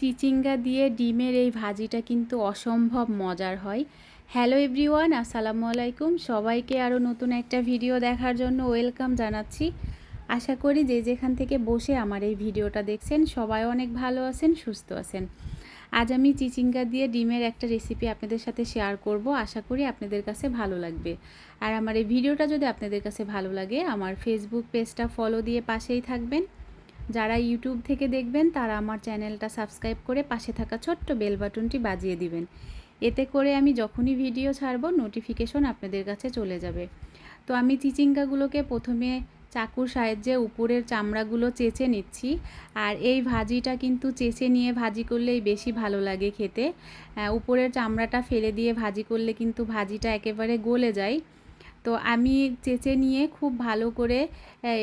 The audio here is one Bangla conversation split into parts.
চিচিঙ্গা দিয়ে ডিমের এই ভাজিটা কিন্তু অসম্ভব মজার হয়। হ্যালো এভরিওয়ান আসসালামু আলাইকুম। সবাইকে আরও নতুন একটা ভিডিও দেখার জন্য ওয়েলকাম জানাচ্ছি। আশা করি যে যেখান থেকে বসে আমার এই ভিডিওটা দেখছেন, সবাই অনেক ভালো আছেন, সুস্থ আছেন। আজ আমি চিচিঙ্গা দিয়ে ডিমের একটা রেসিপি আপনাদের সাথে শেয়ার করব। আশা করি আপনাদের কাছে ভালো লাগবে। আর আমার এই ভিডিওটা যদি আপনাদের কাছে ভালো লাগে, আমার ফেসবুক পেজটা ফলো দিয়ে পাশেই থাকবেন। যারা ইউটিউব থেকে দেখবেন, তারা আমার চ্যানেলটা সাবস্ক্রাইব করে পাশে থাকা ছোট্ট বেল বাটনটি বাজিয়ে দিবেন। এতে করে আমি যখনই ভিডিও ছাড়বো নোটিফিকেশন আপনাদের কাছে চলে যাবে। তো আমি চিচিঙ্গাগুলোকে প্রথমে চাকুর সাহায্যে উপরের চামড়াগুলো চেঁচে নিচ্ছি। আর এই ভাজিটা কিন্তু চেঁচে নিয়ে ভাজি করলেই বেশি ভালো লাগে খেতে। উপরের চামড়াটা ফেলে দিয়ে ভাজি করলে কিন্তু ভাজিটা একেবারে গলে যায়। তো আমি চেঁচে নিয়ে খুব ভালো করে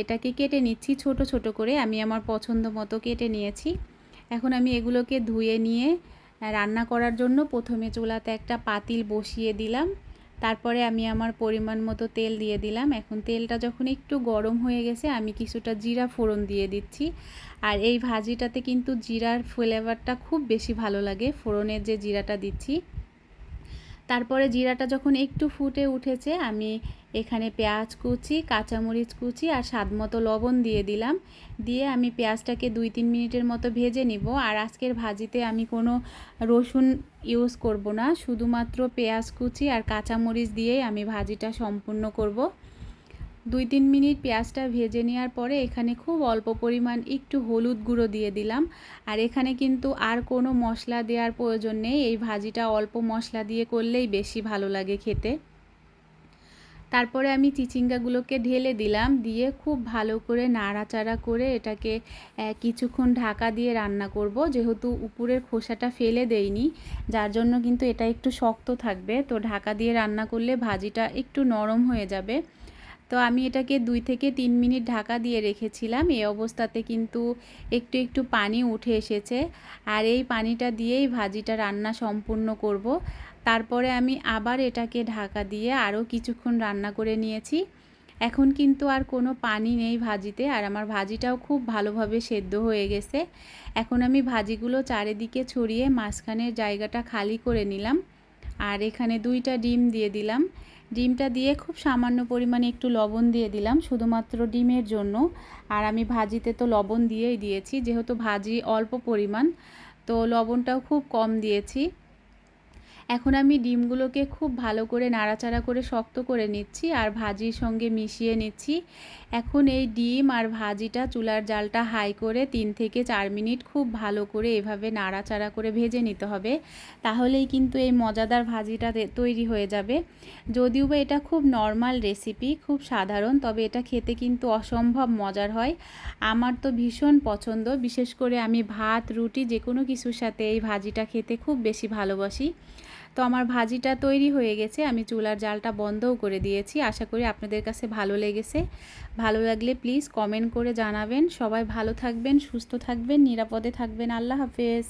এটাকে কেটে নিচ্ছি, ছোট ছোট করে। আমি আমার পছন্দ মতো কেটে নিয়েছি। এখন আমি এগুলোকে ধুয়ে নিয়ে রান্না করার জন্য প্রথমে চুলাতে একটা পাতিল বসিয়ে দিলাম। তারপরে আমি আমার পরিমাণ মতো তেল দিয়ে দিলাম। এখন তেলটা যখন একটু গরম হয়ে গেছে, আমি কিছুটা জিরা ফোড়ন দিয়ে দিচ্ছি। আর এই ভাজিটাতে কিন্তু জিরার ফ্লেভারটা খুব বেশি ভালো লাগে। ফোড়নের যে জিরাটা দিচ্ছি তারপরে জিরাটা যখন একটু ফুটে উঠেছে, আমি এখানে পেঁয়াজ কুচি, কাঁচামরিচ কুচি আর স্বাদ মতো লবণ দিয়ে দিলাম। দিয়ে আমি পেঁয়াজটাকে দুই তিন মিনিটের মতো ভেজে নিব। আর আজকের ভাজিতে আমি কোনো রসুন ইউজ করব না। শুধুমাত্র পেঁয়াজ কুচি আর কাঁচামরিচ দিয়েই আমি ভাজিটা সম্পূর্ণ করব। দুই তিন মিনিট পেঁয়াজটা ভেজে নেওয়ার পরে এখানে খুব অল্প পরিমাণ একটু হলুদ গুঁড়ো দিয়ে দিলাম। আর এখানে কিন্তু আর কোনো মশলা দেওয়ার প্রয়োজন নেই। এই ভাজিটা অল্প মশলা দিয়ে করলেই বেশি ভালো লাগে খেতে। তারপরে আমি চিচিঙ্গাগুলোকে ঢেলে দিলাম। দিয়ে খুব ভালো করে নাড়াচাড়া করে এটাকে কিছুক্ষণ ঢাকা দিয়ে রান্না করব। যেহেতু উপরের খোসাটা ফেলে দেইনি, যার জন্য কিন্তু এটা একটু শক্ত থাকবে। তো ঢাকা দিয়ে রান্না করলে ভাজিটা একটু নরম হয়ে যাবে। তো আমি এটাকে দুই থেকে তিন মিনিট ঢাকা দিয়ে রেখেছিলাম। এই অবস্থাতে কিন্তু একটু একটু পানি উঠে এসেছে। আর এই পানিটা দিয়েই ভাজিটা রান্না সম্পূর্ণ করব। তারপরে আমি আবার এটাকে ঢাকা দিয়ে আরও কিছুক্ষণ রান্না করে নিয়েছি। এখন কিন্তু আর কোনো পানি নেই ভাজিতে। আর আমার ভাজিটাও খুব ভালোভাবে সেদ্ধ হয়ে গেছে। এখন আমি ভাজিগুলো চারিদিকে ছড়িয়ে মাঝখানের জায়গাটা খালি করে নিলাম। আর এখানে দুইটা ডিম দিয়ে দিলাম। ডিমটা দিয়ে খুব সামান্য পরিমাণে একটু লবণ দিয়ে দিলাম, শুধুমাত্র ডিমের জন্য। আর আমি ভাজিতে তো লবণ দিয়েই দিয়েছি, যেহেতু ভাজি অল্প পরিমাণ, তো লবণটাও খুব কম দিয়েছি। এখন আমি ডিমগুলোকে খুব ভালো করে নাড়াচাড়া করে শক্ত করে নিচ্ছি আর ভাজির সঙ্গে মিশিয়ে নিচ্ছি। এখন এই ডিম আর ভাজিটা চুলার জালটা হাই করে তিন থেকে চার মিনিট খুব ভালো করে এভাবে নাড়াচাড়া করে ভেজে নিতে হবে। তাহলেই কিন্তু এই মজাদার ভাজিটা তৈরি হয়ে যাবে। যদিও বা এটা খুব নর্মাল রেসিপি, খুব সাধারণ, তবে এটা খেতে কিন্তু অসম্ভব মজার হয়। আমার তো ভীষণ পছন্দ, বিশেষ করে আমি ভাত, রুটি যে কোনো কিছুর সাথে এই ভাজিটা খেতে খুব বেশি ভালোবাসি। তো আমার ভাজিটা তৈরি হয়ে গেছে। আমি চুলার জালটা বন্ধও করে দিয়েছি। আশা করি আপনাদের কাছে ভালো লেগেছে। ভালো লাগলে প্লিজ কমেন্ট করে জানাবেন। সবাই ভালো থাকবেন, সুস্থ থাকবেন, নিরাপদে থাকবেন। আল্লাহ হাফেজ।